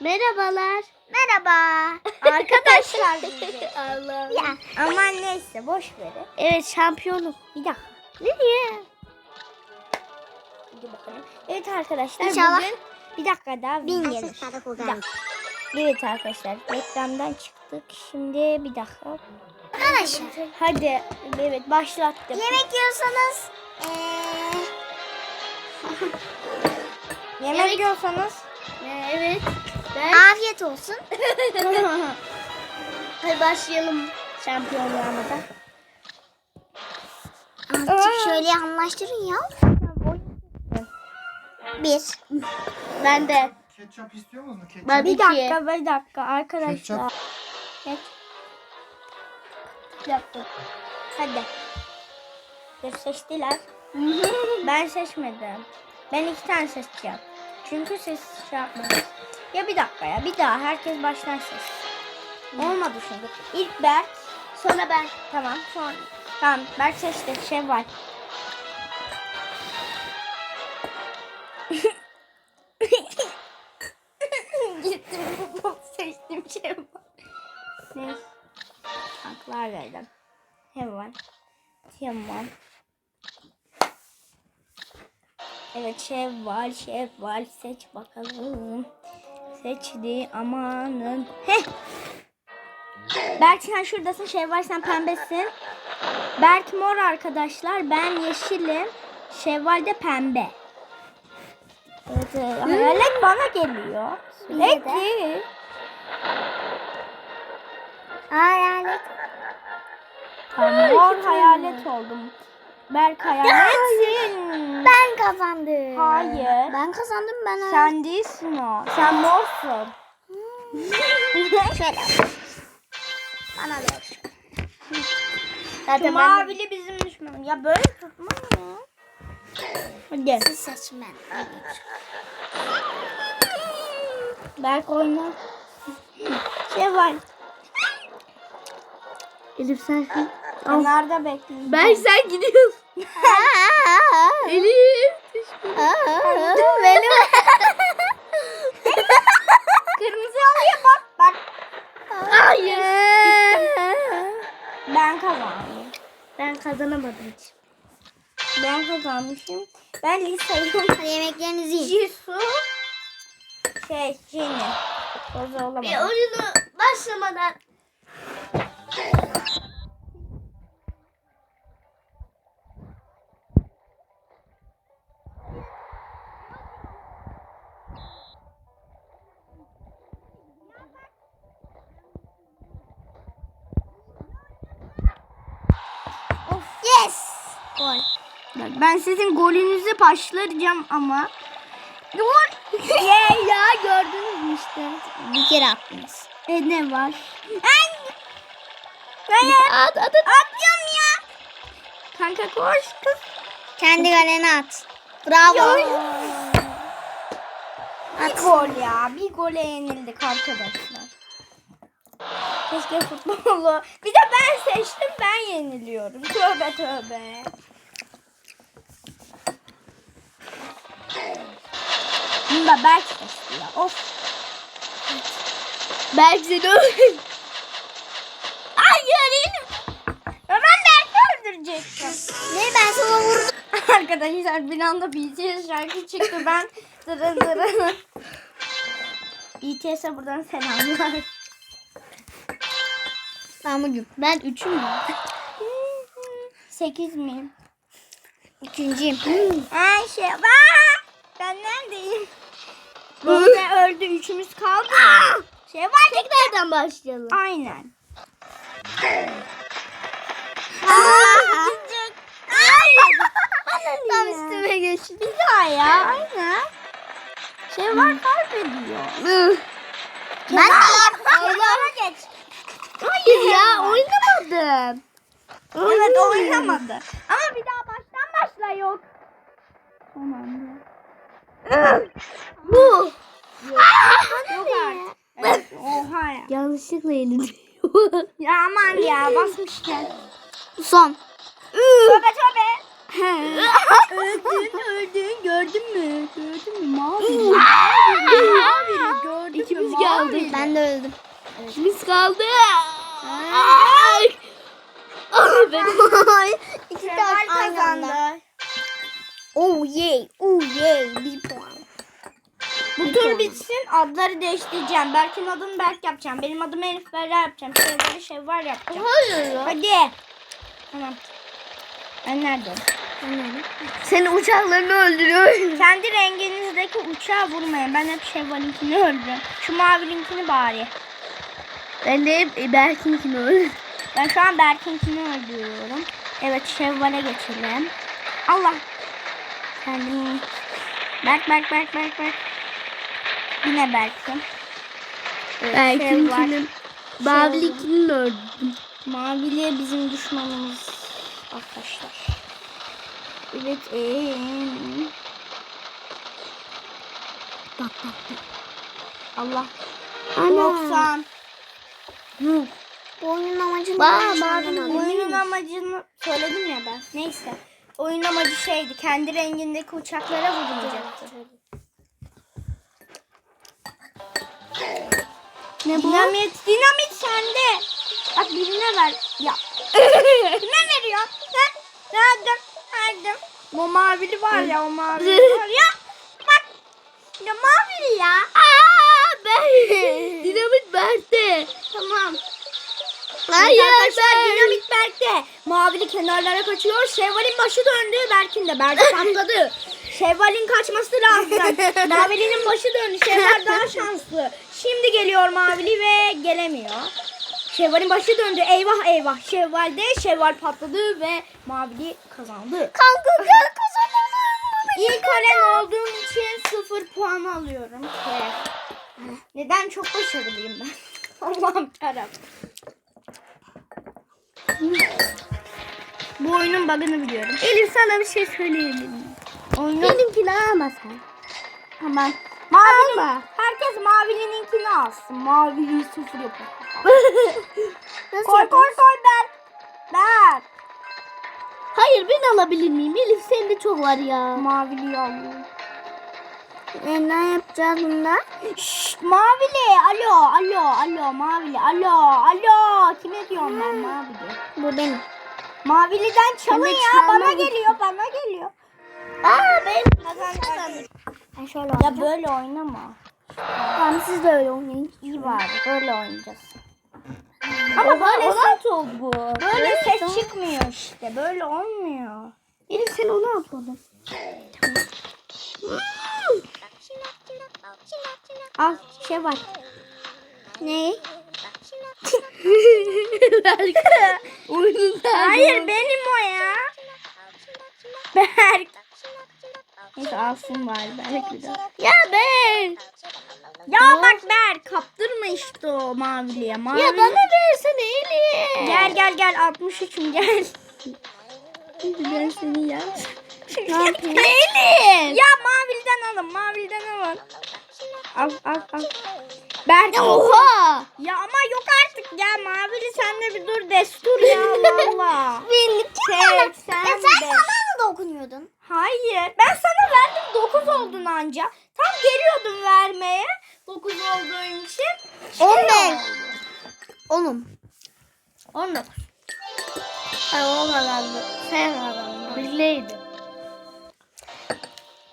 Merhabalar. Merhaba. Arkadaşlar bizi. Allah. Ya. Aman neyse boş verin. Evet şampiyonum. Bir dakika. Nereye? Dur bakalım. Evet arkadaşlar İnşallah bugün bir dakika daha bin gelir. Bir dakika. Evet arkadaşlar reklamdan çıktık. Şimdi bir dakika. Arkadaşlar. Hadi evet başlattım. Yemek yiyorsanız eee Yemek yemek- yiyorsanız evet. Ben... afiyet olsun. Hadi başlayalım şampiyonluğumuza. Aa. şöyle anlaştırın ya. Bir. Ben de. Ketçap istiyor musunuz? Ketçap. Ben bir dakika bir dakika arkadaşlar. Ketçap. Bir dakika. Hadi. Bir seçtiler. ben seçmedim. Ben iki tane seçeceğim. Çünkü siz şey yapmadınız. Ya bir dakika ya bir daha herkes baştan seçsin. Olmadı çünkü. İlk Berk. Sonra ben. Tamam sonra. Tamam Berk seçti. Şey var. Gittim seçtim şey var. Ne? Haklar verdim. Hemen. Tamam. Evet şef var. Seç bakalım. Seçti amanın. Heh. Berk sen şuradasın. Var sen pembesin. Berk mor arkadaşlar. Ben yeşilim. Şevval de pembe. Evet, e, hayalet bana geliyor. Sürekli. Hayalet. Mor hayalet oldum. Berk hayaletsin. Ben kazandım. Hayır. Ben kazandım ben. Sen değilsin o. Sen morsun. Şöyle. Bana. Şu Zaten de- mavili bizim düşmanım. Ya böyle tutma ya. Hadi. Siz seçin ben. Berk oyna. Şey var. Elif sen. Kenarda bekliyorum. sen gidiyorsun. Elif. Benim. Kırmızı alıyor bak. Bak. Hayır. Ben kazandım. Ben kazanamadım hiç. Ben kazanmışım. Ben Lisa'yım. Hadi yemeklerinizi yiyin. Jisoo. Şey, olamaz. Bir oyunu başlamadan ben sizin golünüzü başlaracağım ama. Gol. Ye ya gördünüz mü işte. Bir kere attınız. E ne var? Ay. Ben At at at. atıyorum ya. Kanka koş kız. Kendi galene at. Bravo. Bir gol ya. Bir gole yenildik arkadaşlar. Keşke futbolu. Bir de ben seçtim ben yeniliyorum. Tövbe tövbe. Bunu da Berk ya. Of. Belki seni öldürür. Hayır ben Berk'i öldürecektim. Ne ben sana vurdum. Arkadaşlar bir anda BTS şarkı çıktı. Ben dırın dırın. BTS'e buradan selamlar. Ben bugün. Ben üçüm ya. Sekiz miyim? Üçüncüyüm. Ayşe bak. Ben neredeyim? Böyle öldü. Üçümüz kaldı. Şey var. Tekrardan başlayalım. Aynen. Aa. Tam üstüme geçti. Bir daha ya. Aynen. Şey var kaybediyor. Ben Oyunlara geç. Hayır ya oynamadım. Evet oynamadı. Ama bir daha baştan başla yok. Tamam. Bu. Yok artık. Evet, oha ya. Yanlışlıkla yenildim. Ya aman ya basmışken. Son. Tövbe tövbe. öldün öldün gördün mü? Gördün mü? Mavi. Mavi. Mavi. öldüm. Biz kaldı. Ay. Ah, benim- İki Şevval taş aynı anda. kazandı. Oh yay. Oh yay. Bir puan. Bu tur bitsin adları değiştireceğim. Berk'in adını Berk yapacağım. Benim adım Elif Berra yapacağım. Şevval'i Şevval yapacağım. Hayır ya. Hadi. Tamam. Ben neredeyim? Senin uçaklarını öldürüyor. Kendi renginizdeki uçağa vurmayın. Ben hep Şevval'inkini öldürüyorum. Şu mavilinkini bari. Ben de hep Berk'inkini öldürdüm. Ben şu an Berk'inkini öldürüyorum. Evet Şevval'e geçelim. Allah. Kendimi... Berk Berk Berk Berk Berk. Yine Berk'im. Evet, Berk'inkini. Mavilinkini öldürdüm. Mavili bizim düşmanımız arkadaşlar. Evet. ee, Bak bak bak. Allah. Ana. 90. Bu oyunun amacı Ba- ne? ba- Oyunun amacını söyledim ya ben. Neyse. Oyun amacı şeydi. Kendi rengindeki uçaklara vurulacaktı. Ne bu? Dinamit, dinamit sende. Bak birine ver. Ya. ne veriyor? Ha? Verdim, verdim. O mavili var ya, o mavili var ya. Bak. Ya mavili ya. Aa, ben. Dinamit Berk'te. Tamam. Hayır Arkadaşlar dinamit Berk'te. Mavili kenarlara kaçıyor. Şevval'in başı döndü. Berk'in de. Berk patladı. Şevval'in kaçması lazım. Mavili'nin başı döndü. Şevval daha şanslı. Şimdi geliyor Mavili ve gelemiyor. Şevval'in başı döndü. Eyvah eyvah. Şevval de Şevval patladı ve Mavili kazandı. Kanka gel kazanalım. İlk ölen olduğum için sıfır puan alıyorum. Neden çok başarılıyım ben? Allah'ım taraf. Bu oyunun bug'ını biliyorum. Elif sana bir şey söyleyeyim. Oyunun... Benimkini alma sen. Tamam. Mavili. Herkes mavilininkini alsın. Mavili sıfır yapar. Nasıl Koy koy koy Berk. Berk. Hayır ben alabilir miyim? Elif sende çok var ya. Mavili alıyorum. E, ne yapacağız bunda? Şşt Mavili. Alo alo alo Mavili. Alo alo. Kime diyorum ben Mavili? Bu benim. Mavili'den çalın ya. Bana geliyor bana geliyor. Aa ben. Kazan Ben şöyle Ya oynayacağım. böyle oynama. Tamam siz de öyle oynayın. İyi bari böyle oynayacağız. Ama Ama böyle, böyle ses, oldu bu. böyle ses çıkmıyor işte. Böyle olmuyor. Elif sen onu at oğlum. Al şey var. Ne? Hayır benim o ya. Berk. Neyse alsın bari Berk bir daha. Ya ben. Ya bak Berk kaptırma işte o maviliye. Mavili. Ya bana versene Elif. Gel gel gel 63'üm gel. Ben seni ya. Ne? Elif. Ya mavilden alın mavilden alın. Al al al. Berk. Oha. Ya ama yok artık ya mavili sen de bir dur destur ya Allah Allah. Benim. Tek sen Ya sen de. bana da okunuyordun. Hayır ben sana verdim 9 oldun anca. Tam geliyordum vermeye 9 olduğun için. Şey 15. oldu. Oğlum. 19. Ay o kazandı. Sen kazandın. Birleydi.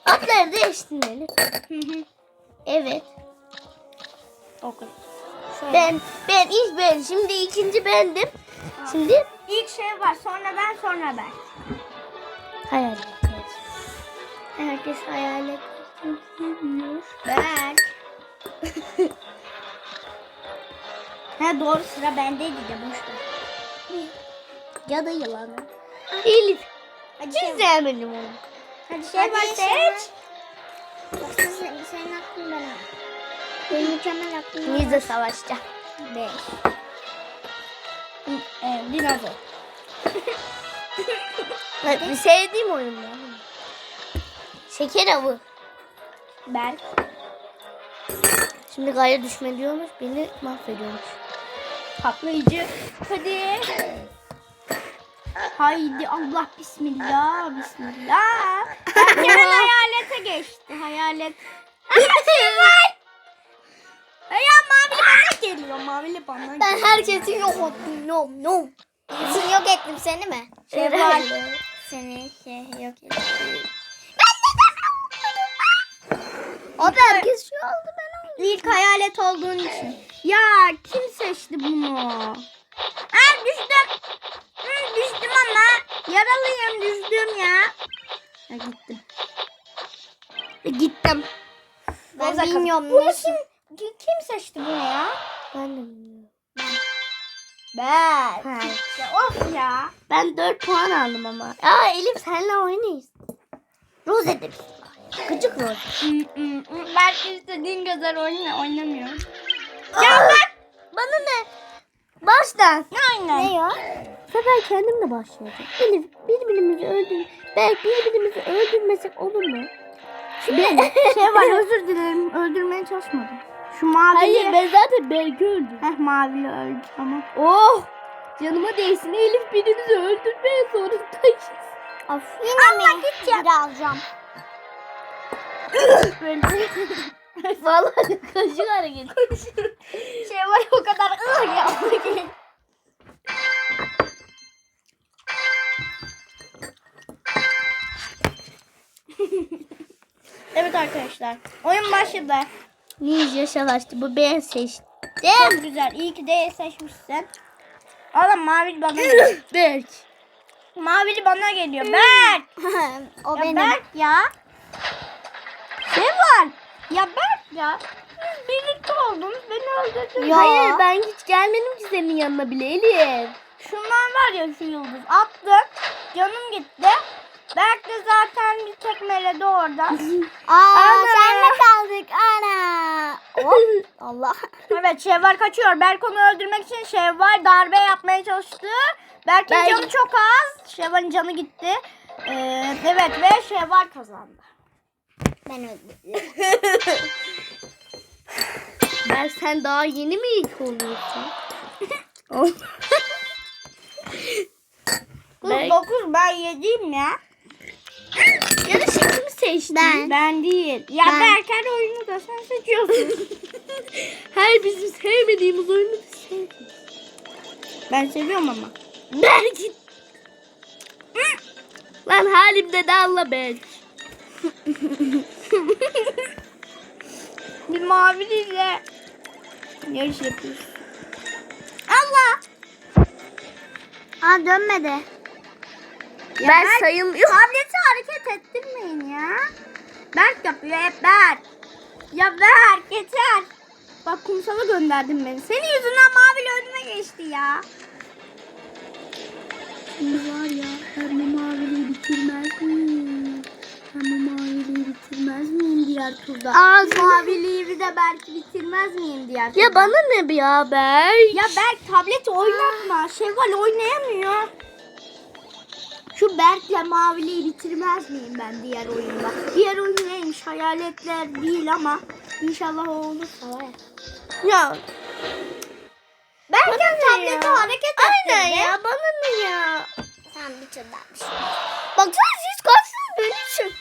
Atları değiştin Elif. Evet. 9. Ben ben ilk ben şimdi ikinci bendim. Şimdi İlk şey var sonra ben sonra ben. hayal et. Herkes hayal et. Ben. ha doğru sıra bendeydi de boş ver. Ya da yılanı. Elif. Hadi Hiç şey var. sevmedim onu. Hadi şey Hadi şey seç. Ben al. Benim mükemmel aklım Biz de savaşacağız. 5. Ee, dinozor. Evet, sevdiğim oyun bu. Şeker avı. Berk. Şimdi gaya düşme diyormuş, beni mahvediyormuş. Patlayıcı. Hadi. Haydi Allah bismillah bismillah. Hemen hayalete geçti. Hayalet. Geliyor. mavili bana Ben herkesi yok ettim. No no. Seni yok ettim seni mi? Şevval. Seni şey yok ettim. Abi herkes şu oldu ben oldum. İlk hayalet olduğun için. Ya kim seçti bunu? Aa düştüm. Hı, düştüm ama. Yaralıyım düştüm ya. Ya gittim. E, gittim. Ben kazan- bilmiyorum Bunu kim, kim seçti bunu ya? Ben de bilmiyorum. Ben. Ha. Ya, of ya. Ben 4 puan aldım ama. Aa Elif senle oynayız. Rose dedim. Gıcık mı? Belki istediğin kadar oyna, oynamıyor. Ya bak. Bana ne? Baştan. Ne oynar? Ne ya? Sefer kendim de başlayacağım. Elif birbirimizi öldür. Belki birbirimizi öldürmesek olur mu? şey var özür dilerim. Öldürmeye çalışmadım. Şu mavili. Hayır ben zaten belki öldüm. Heh mavili öldü tamam. Oh! Canıma değsin Elif birimizi öldürmeye zorundayız. Of yine mi? Bir alacağım. Vallahi kaşık hareket. şey var o kadar ıh yaptı ki. evet arkadaşlar. Oyun başladı. Ninja savaştı. Bu ben seçtim. Çok güzel. İyi ki de seçmişsin. Oğlum mavili bana geliyor. Berk. mavili bana geliyor. Berk. o Ya benim. Berk ya. Ne var? Ya Berk ya. Siz birlikte oldunuz. Beni öldürdünüz. Ya. Hayır ben hiç gelmedim ki senin yanına bile Elif. Şundan var ya şu yıldız. Attım. Canım gitti. Berk de zaten bir tekmeledi orada. Aa Ana. senle kaldık ana. Hop Allah. evet Şevval kaçıyor. Berk onu öldürmek için Şevval darbe yapmaya çalıştı. Berk'in Ben- canı çok az. Şevval'in canı gitti. Ee, evet ve Şevval kazandı. Ben öldüm. Ben sen daha yeni mi ilk oluyorsun? Kız Berk- 9 ben 7'yim ya. Yarışı kimi seçtin? Ben. Ben değil. Ya Ben- Berk her oyunu da sen seçiyorsun. Her bizim sevmediğimiz oyunu biz ben seviyorum ama. Berk. Lan halimde de Allah Berk. Bir maviliyle yarış yapıyoruz. Allah! Aa dönmedi. Ben sayılmıyorum. Tableti hareket ettirmeyin ya. Berk yapıyor hep Berk. Ya Berk yeter. Bak kumsala gönderdin beni. Senin yüzünden mavili önüme geçti ya. Şimdi var ya ben bu maviliği bitirmez miyim? Ben bu maviliği bitirmez miyim diğer turda? Aa maviliği bir de Berk bitirmez miyim diğer Ya turda. bana ne be ya Berk? Ya Berk tableti oynatma. Şevval oynayamıyor. Berk'le Mavili'yi bitirmez miyim ben diğer oyunda? Diğer oyun neymiş? Hayaletler değil ama inşallah o olursa var ya. Berk tableti hareket aynen ettirdi. ya bana ne ya? Sen bir çırdarmış. Baksana siz kaçsınız ben için.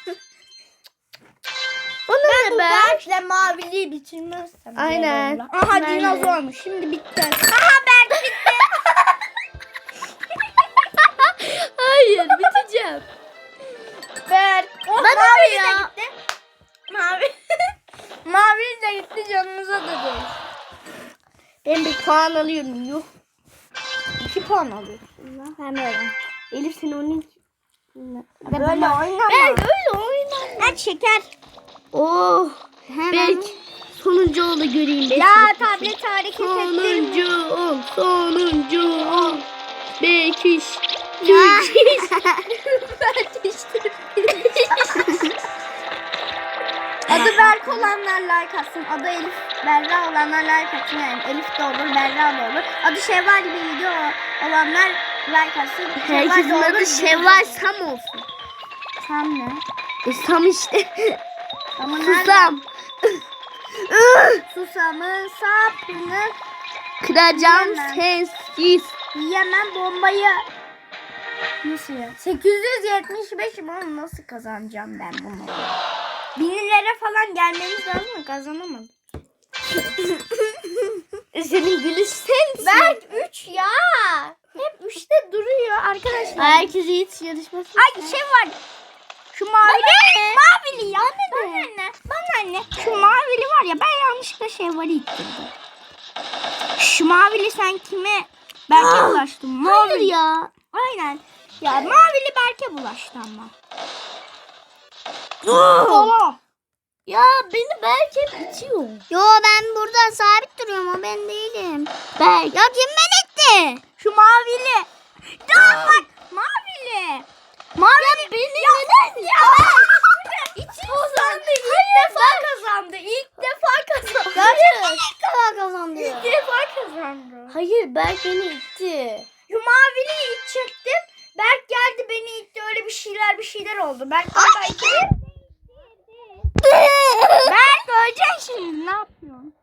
Bana Ben ne bu Berk? Berk'le Mavili'yi bitirmezsem. Aynen. Aha Ben dinozormuş. Şimdi bitti. Aha Berk Ben bir puan alıyorum yuh. İki puan alıyor. Ben böyle. Elif seni onun için. Böyle oynama. Ben öyle oynamam. Hadi şeker. Oh. Hemen. Berk sonuncu da göreyim. Berk. Ya tablet hareket. Sonuncu ol. Sonuncu ol. Berk iş. Ben düştüm. Adı Berk olanlar like atsın. Adı Elif Berra olanlar like atsın. Yani Elif de olur, Berra da olur. Adı Şevval gibi olanlar like atsın. Şevval Herkesin olur, adı Şevval. Sam olsun. Sam ne? E, Sam işte. Sam'ı nerede? Susam. Susamın sapını Kıracağım sensiz. yiyemem bombayı. Nasıl ya? 875 mi? Nasıl kazanacağım ben bunu? Binlere falan gelmemiz lazım mı? Kazanamadım. senin gülüş sensin. Berk 3 ya. Hep 3'te duruyor arkadaşlar. Herkes hiç yarışması. Ay şey var. Şu mavili. Mavili ya. Bana ne? Bana ne? Şu mavili var ya ben yanlışlıkla şey var ittirdim. Şu mavili sen kime? Berke Ah, bulaştın. Hayır Mavili. ya. Aynen. Ya mavili Berke bulaştı ama. Oha. Ya beni belki hep itiyor. Yo ben burada sabit duruyorum o ben değilim. Belki. Ya kim ben etti? Şu mavili. Ya bak mavili. Mavili. beni ya, neden- Ya. Kazandı. İlk defa kazandı. İlk defa kazandı. Gerçekten ilk defa kazandı. İlk defa kazandı. Hayır belki beni itti. Şu maviliyi itecektim. Berk geldi beni itti. Öyle bir şeyler bir şeyler oldu. Berk orada itti. Berk öleceksin şimdi. Ne yapıyorsun?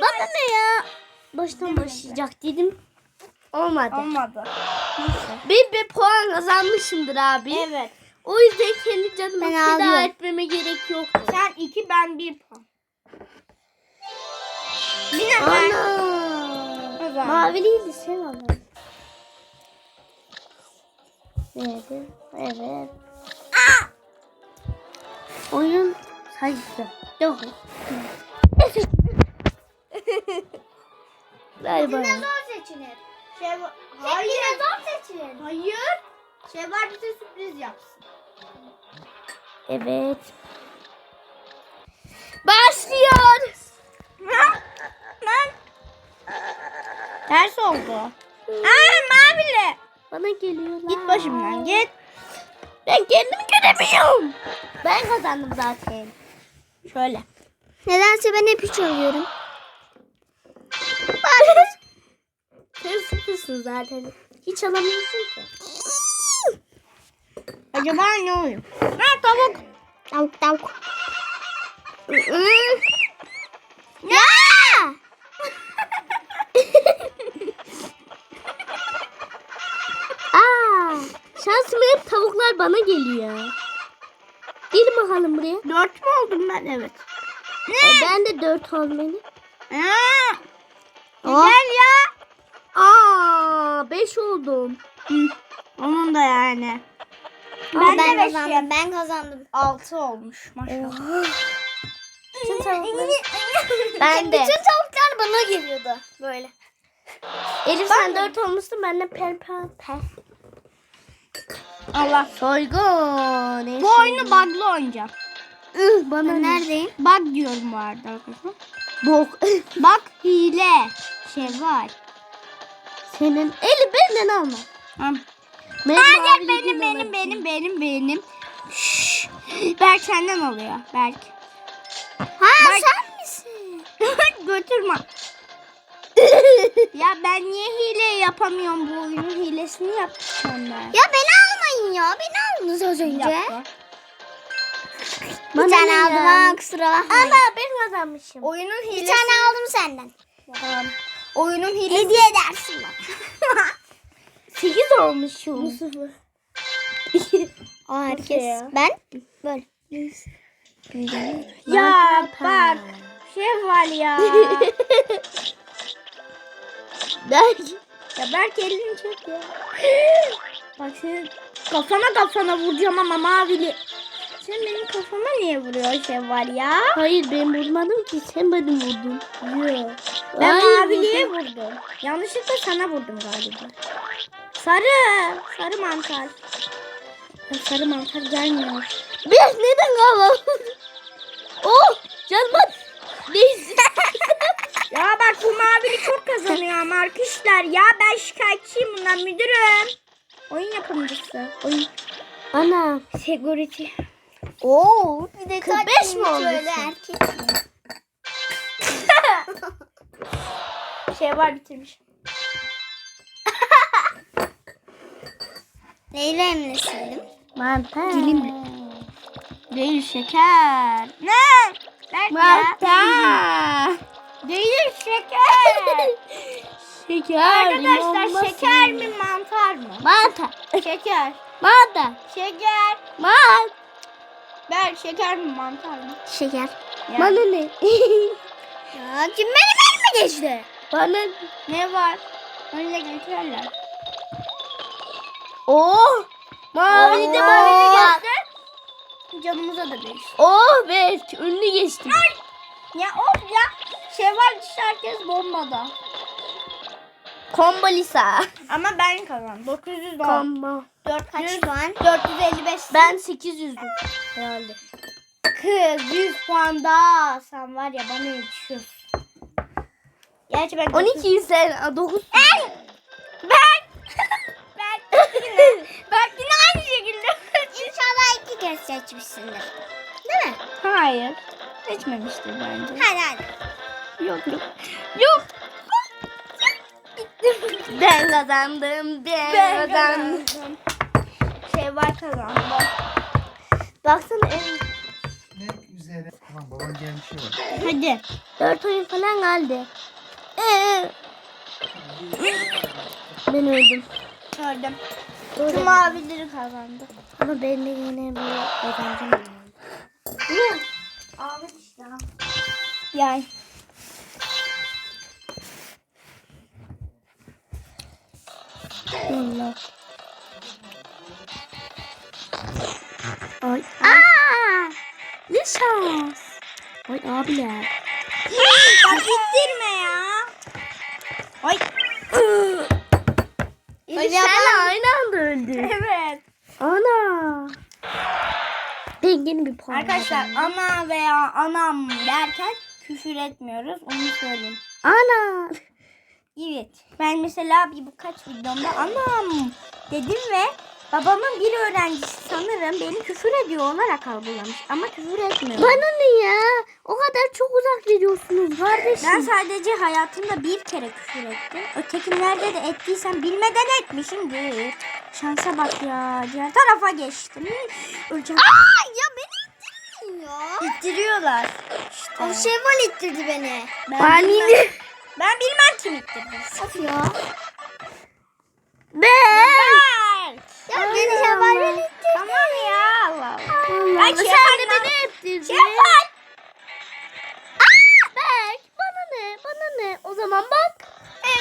Bana ne ya? Baştan başlayacak dedim. Olmadı. Olmadı. Bir, bir puan kazanmışımdır abi. Evet. O yüzden kendi canımı Ben feda ağlıyorum. etmeme gerek yoktu. Sen iki ben bir puan. Yine ben. Ana. Maviliydi sen ama. Evet. Evet. Oyun sayısı. Yok. Ver bana. Zor seçilir. Şey. Hayır. Hayır. zor seçilir. Hayır. Şey var bize sürpriz yapsın. Evet. Başlıyor. Ters oldu. Aa mavili. Bana geliyor. Git başımdan git. Ben kendimi göremiyorum. Ben kazandım zaten. Şöyle. Nedense ben hep üç alıyorum. Sen sıfırsın zaten. Hiç alamıyorsun ki. Acaba ne oluyor? Ha tavuk. Tavuk tavuk. Ya! Aa, şansıma hep tavuklar bana geliyor. Gelin bakalım buraya. Dört mü oldum ben? Evet. E, ben de dört oldum benim. Aa, Oh. Gel ya. Aa, beş oldum. Hı, Onun da yani. Ben, Ben, ben de kazandım. Ben kazandım. Altı olmuş maşallah. Bütün tavuklar. Ben de. Bütün tavuklar bana geliyordu. Böyle. Elif sen dört olmuşsun ben de per per per. Allah. Soygun. Bu oyunu bug'lı oynayacağım. Ih, bana Ben ne? neredeyim? Bug diyorum bu arada arkadaşlar. Bok. Bak hile. Şey var. Senin eli benden alma. Tamam. Benim Hayır benim benim alırsın. benim benim benim. Şşş. Berk senden alıyor. Berk. Ha Bak- sen misin? Götürme. ya ben niye hile yapamıyorum bu oyunun hilesini yapacağım ben. Ya beni almayın ya. Beni aldınız az Bir önce. Bir Bana tane ne aldım ha kusura bakmayın. Ama ben kazanmışım. Oyunun Bir hilesi. tane aldım senden. Tamam. Oyunun hilesi. Hediye edersin bak. Sekiz olmuşum. sıfır. Herkes. Ben böyle. Ya bak. Şey var ya. Belki. ya Berk elini çek ya. bak senin kafana kafana vuracağım ama mavili. Sen benim kafama niye vuruyor şey var ya? Hayır ben vurmadım ki sen beni vurdun. Yok. Ben Hayır, maviliye vurdum. vurdum. Yanlışlıkla sana vurdum galiba. Sarı. Sarı mantar. Ya sarı mantar gelmiyor. Biz neden kazandın? oh canıma neyse. Ya bak bu mavili çok kazanıyor ama arkadaşlar. Ya ben şikayetçiyim bundan müdürüm. Oyun yapımcısı. Oyun. Ana. Security. Oo bir de 45 mi erkek. Şey var bitirmiş. Neyle emleştirdim? Mantar. Değil şeker. Ne? Mantar. Değil şeker. Şeker. Arkadaşlar şeker mi mantar mı? Mantar. Şeker. Manda. Şeker. Man. Ben şeker mi mantar mı? Şeker. Yani. Bana ne? Ya kim benim elime geçti? Bana Ne var? Önüne götürürler. Oh. Mavi de mavi geçti. Canımıza da değiş. Oh be ünlü geçtim. Ya of ya. Şevval dışı herkes bombada. Combo Lisa. Ama ben kazandım. 900 dolar. Combo. 400, Kaç puan? 455. Ben 800'düm herhalde. kız 100 puan daha. Sen var ya bana yetişiyorsun. Gerçi ben 12 sen 9. Ben. Ben. ben yine aynı şekilde. İnşallah iki kez seçmişsindir. Değil mi? Hayır. Seçmemiştir bence. Hadi hadi. Yok yok. Yok. Ben kazandım. Ben, Ben kazandım. kazandım. Şevval kazandı. Baksana en Ne üzere? Tamam babam gelmiş ya var. Hadi. 4 oyun falan kaldı. Ee, ben öldüm. Gördüm. Şu mavileri kazandı. Ama ben de yine bir kazancım var. Abi işte. Yani. Allah. Ay. Aa! Ne şans. Ay abiler. Bak ittirme ya. Ay. Elif sen aynı anda öldü. Evet. Ana. Ben yeni bir puan Arkadaşlar ana veya anam derken küfür etmiyoruz. Onu söyleyeyim. Ana. Evet. Ben mesela bir birkaç videomda anam dedim ve babamın bir öğrencisi sanırım beni küfür ediyor olarak algılamış. Ama küfür etmiyor. Bana ne ya? O kadar çok uzak veriyorsunuz kardeşim. Ben sadece hayatımda bir kere küfür ettim. Ötekilerde de ettiysem bilmeden etmişimdir. Şansa bak ya. Diğer tarafa geçtim. Öleceğim. Aa ya beni ittirmeyin ya. İttiriyorlar. İşte. O Şevval ittirdi beni. ben, yine. Ben bilmem kim ittirdi. Of ya. Ben. Ya beni Şevval beni ittirdi. Tamam ya Allah Allah. Ay Ay, sen Şevval de ne- beni ettirdin. Şevval. Berk bana ne? Bana ne? O zaman bak.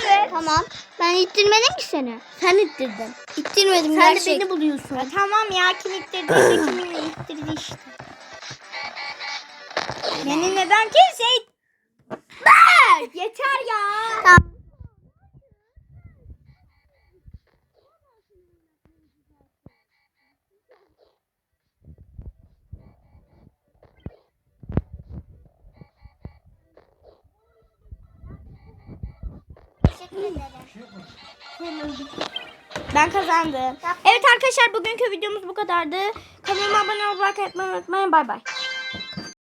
Evet. Tamam. Ben ittirmedim ki seni. Sen ittirdin. İttirmedim Sen gerçek. de beni buluyorsun. Ya tamam ya kim ittirdi? kim ittirdi işte. Beni neden kimse it... Berk, Yeter ya. Tamam. Ben kazandım. Evet arkadaşlar bugünkü videomuz bu kadardı. Kanalıma abone olmayı, unutmayın. Bay bay.